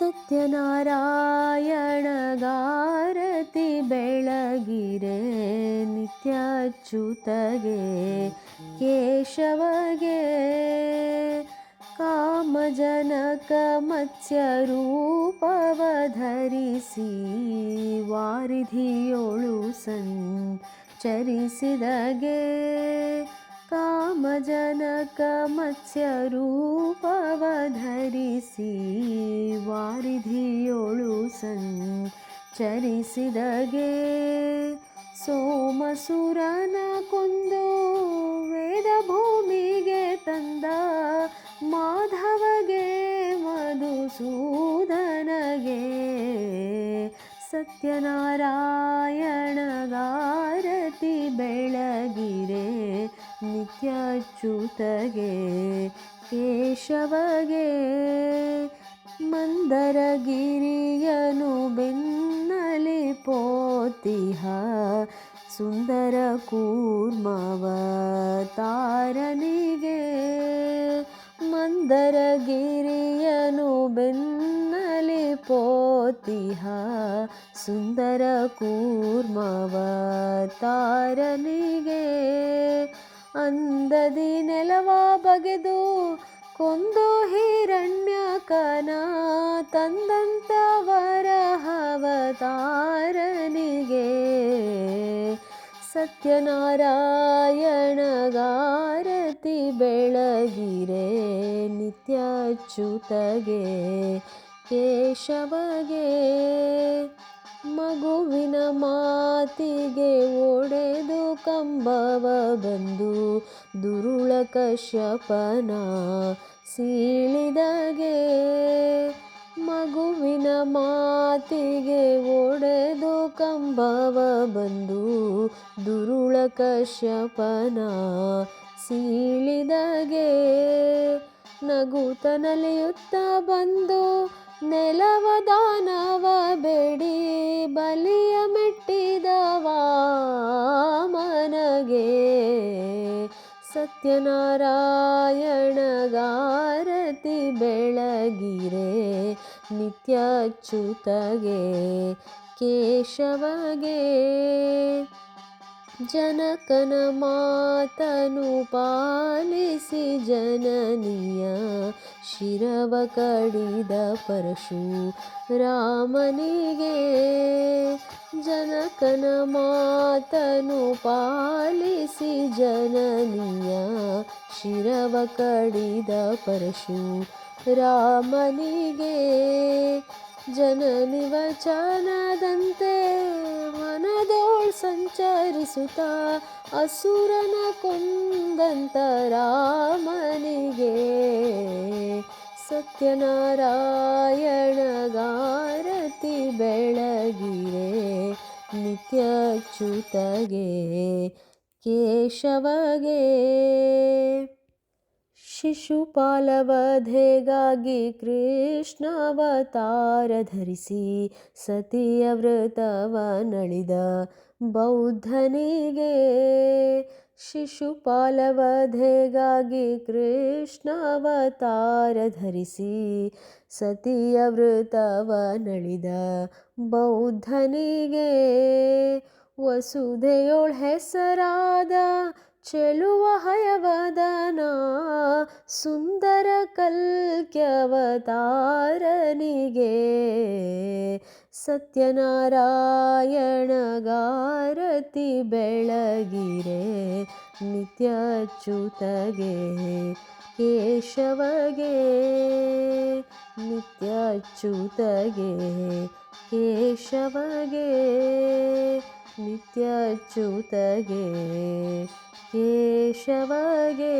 ಸತ್ಯನಾರಾಯಣಗಾರತಿ ಬೆಳಗಿರೆ ನಿತ್ಯಚ್ಯುತಗೆ ಕೇಶವಗೆ. ಕಾಮಜನಕ ಮತ್ಸ್ಯ ರೂಪವ ಧರಿಸಿ ವಾರಿಧಿಯೋಳು ಸಂಚರಿಸಿದಗೆ. ಕಾಮಜನಕ ಮತ್ಸ್ಯ ರೂಪವ ಧರಿಸಿ ವಾರಿಧಿಯೋಳು ಸಂಚರಿಸಿದಗೆ. ಸೋಮಸುರನ ಕೊಂದು ವೇದ ಭೂಮಿಗೆ ತಂದ ಮಾಧವಗೆ ಮಧುಸೂದನಗೆ. ಸತ್ಯನಾರಾಯಣಗಾರತಿ ನಿತ್ಯಚ್ಯುತಗೆ ಕೇಶವಗೆ ಮಂದರಗಿರಿಯನು ಬೆನ್ನಲಿ ಪೋತಿಹ ಸುಂದರ ಕೂರ್ಮವ ತಾರನಿಗೆ ಮಂದರಗಿರಿಯನು ಬೆನ್ನಲಿ ಪೋತಿಹ ಸುಂದರ ಕೂರ್ಮವ ತಾರನಿಗೆ ಅಂದದಿ ನೆಲವ ಬಗೆದು ಕೊಂದು ಹಿರಣ್ಯಕನ ತಂದಂತ ವರಹವತಾರನಿಗೆ ಸತ್ಯನಾರಾಯಣಗಾರತಿ ಬೆಳಗಿರೆ ನಿತ್ಯಚ್ಯುತಗೆ ಕೇಶವಗೆ. ಮಗುವಿನ ಮಾತಿಗೆ ಒಡೆದು ಕಂಬವ ಬಂದು ದುರುಳ ಕಶ್ಯಪನ ಸೀಳಿದಗೆ. ಮಗುವಿನ ಮಾತಿಗೆ ಒಡೆದು ಕಂಬವ ಬಂದು ದುರುಳ ಕಶ್ಯಪನ ಸೀಳಿದಗೆ. ನಗುತ್ತ ನಲಿಯುತ್ತ ಬಂದು ನೆಲವ ದಾನವ ಬೇಡಿ ಬಲಿಯ ಮೆಟ್ಟಿದವ ಮನಗೆ ಸತ್ಯನಾರಾಯಣಗಾರತಿ ಬೆಳಗಿರೆ ನಿತ್ಯಚ್ಯುತಗೆ ಕೇಶವಗೆ. ಜನಕನ ಮಾತನು ಪಾಲಿಸಿ ಜನನಿಯ ಶಿರವ ಕಡಿದ ಪರಶು ರಾಮನಿಗೆ ಜನಕನ ಮಾತನು ಪಾಲಿಸಿ ಜನನಿಯ ಶಿರವ ಕಡಿದ ಪರಶು ರಾಮನಿಗೆ ಜನನಿ ವಚನದಂತೆ ಮನದೋಳ್ ಸಂಚರಿಸುತ್ತ ಅಸುರನ ಕೊಂದಂತ ರಾಮನಿಗೆ ಸತ್ಯನಾರಾಯಣಗಾರತಿ ಬೆಳಗಿರೆ ನಿತ್ಯಚ್ಯುತಗೆ ಕೇಶವಗೆ. ಶಿಶುಪಾಲವಧೆಗಾಗಿ ಕೃಷ್ಣಾವತಾರ ಧರಿಸಿ ಸತಿಯ ವ್ರತವ ನಳಿದ ಬೌದ್ಧನಿಗೆ. ಶಿಶುಪಾಲವಧೆಗಾಗಿ ಕೃಷ್ಣಾವತಾರ ಧರಿಸಿ ಸತಿಯ ವೃತವ ನಳಿದ ಬೌದ್ಧನಿಗೆ. ವಸುಧೆಯೋಳ್ ಹೆಸರಾದ ಚೆಲುವ ಹಯವದನ ಸುಂದರ ಕಲ್ಕ್ಯವತಾರನಿಗೆ ಸತ್ಯನಾರಾಯಣಗಾರತಿ ಬೆಳಗಿರೆ ನಿತ್ಯಚ್ಯುತಗೆ ಕೇಶವಗೆ ನಿತ್ಯಚ್ಯುತಗೆ ಕೇಶವಗೆ ನಿತ್ಯಚ್ಯುತಗೆ ಕೇಶವಗೆ.